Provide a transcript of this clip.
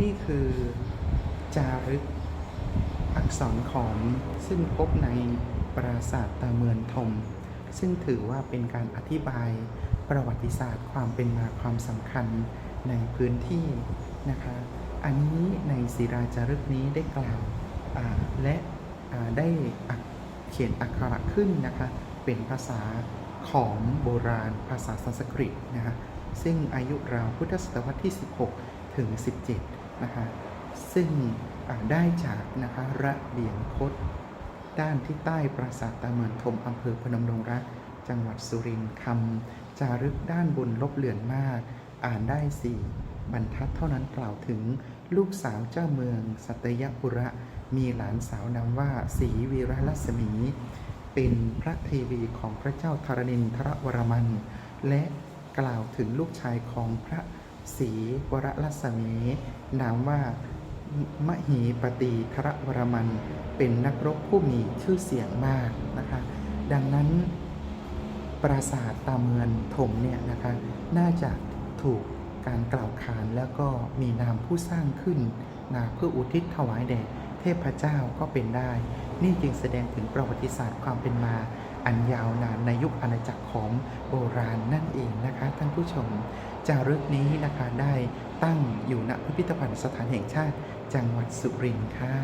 นี่คือจารึกอักษรขอมซึ่งพบในปราสาทตาเมือนทม ซึ่งถือว่าเป็นการอธิบายประวัติศาสตร์ความเป็นมาความสำคัญในพื้นที่นะคะ อันนี้ในศิราจารึกนี้ได้กล่าวและได้เขียนอักขระขึ้นนะคะ เป็นภาษาขอมโบราณภาษาสันสกฤตนะคะซึ่งอายุราวพุทธศตวรรษที่ 16 ถึง 17 นะคะซึ่งได้จากนะคะระเบียงคดด้านที่ใต้ปราสาทตาเมือนทมอำเภอพนมดงรัก จังหวัดสุรินทร์คำจารึกด้านบนลบเลือนมาก อ่านได้สี่บรรทัดเท่านั้นกล่าวถึงลูกสาวเจ้าเมือง สัตยปุระ มีหลานสาวนามว่าศรีวีรลัศมี เป็นพระเทวีของพระเจ้าธารณินทรวรมัน และกล่าวถึงลูกชายของพระ ศรีวรลัศมี นามว่ามหีปตีทรวรมัน เป็นนักรบผู้มีชื่อเสียงมากนะคะ ดังนั้น ปราสาทตาเมือนถมเนี่ยนะคะ น่าจะถูกการกล่าวขานแล้วก็มีนามผู้สร้างขึ้นนะเพื่ออุทิศถวายแด่เทพเจ้าก็เป็นได้ นี่จึงแสดงถึงประวัติศาสตร์ความเป็นมา อันยาวนานในยุคอาณาจักรของโบราณนั่นเองนะคะ ท่านผู้ชมจารึกนี้นะคะได้ตั้งอยู่ณพิพิธภัณฑ์สถานแห่งชาติ จังหวัดสุรินทร์ค่ะ